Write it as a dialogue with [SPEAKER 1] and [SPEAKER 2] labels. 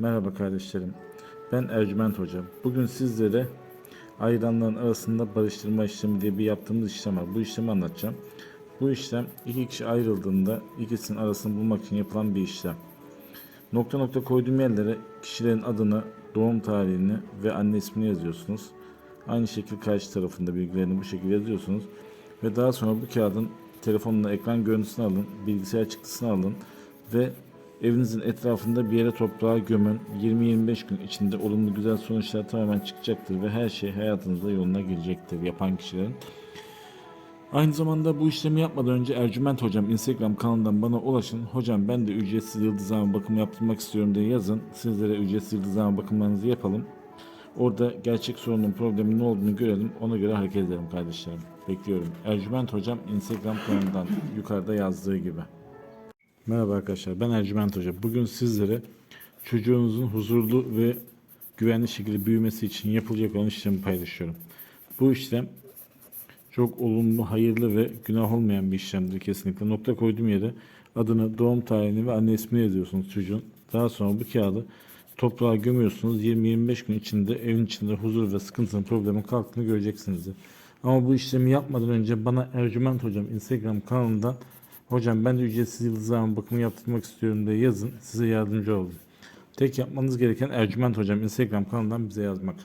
[SPEAKER 1] Merhaba kardeşlerim. Ben Ercüment Hoca. Bugün sizlere ayranların arasında barıştırma işlemi diye bir yaptığımız işlem var. Bu işlemi anlatacağım. Bu işlem iki kişi ayrıldığında ikisinin arasını bulmak için yapılan bir işlem. Nokta nokta koyduğum yerlere kişilerin adını, doğum tarihini ve anne ismini yazıyorsunuz. Aynı şekilde karşı tarafında bilgilerini bu şekilde yazıyorsunuz. Ve daha sonra bu kağıdın telefonla ekran görüntüsünü alın, bilgisayar çıktısını alın ve evinizin etrafında bir yere toprağa gömün. 20-25 gün içinde olumlu güzel sonuçlar tamamen çıkacaktır ve her şey hayatınızda yoluna girecektir yapan kişilerin. Aynı zamanda bu işlemi yapmadan önce Ercüment Hocam Instagram kanalından bana ulaşın. Hocam ben de ücretsiz yıldızlama bakımı yaptırmak istiyorum diye yazın. Sizlere ücretsiz yıldızlama bakımlarınızı yapalım. Orada gerçek sorunun problemin ne olduğunu görelim. Ona göre hareket edelim kardeşlerim. Bekliyorum. Ercüment Hocam Instagram kanalından yukarıda yazdığı gibi. Merhaba arkadaşlar ben Ercüment Hoca. Bugün sizlere çocuğunuzun huzurlu ve güvenli şekilde büyümesi için yapılacak olan işlemi paylaşıyorum. Bu işlem çok olumlu, hayırlı ve günah olmayan bir işlemdir kesinlikle. Nokta koyduğum yere adını, doğum tarihini ve anne ismini yazıyorsunuz çocuğun. Daha sonra bu kağıdı toprağa gömüyorsunuz. 20-25 gün içinde evin içinde huzur ve sıkıntının problemin kalktığını göreceksinizdir. Ama bu işlemi yapmadan önce bana Ercüment Hocam Instagram kanalından Hocam ben de ücretsiz yıldızlama bakımı yaptırmak istiyorum diye yazın. Size yardımcı olayım. Tek yapmanız gereken Ercüment Hocam Instagram kanalından bize yazmak.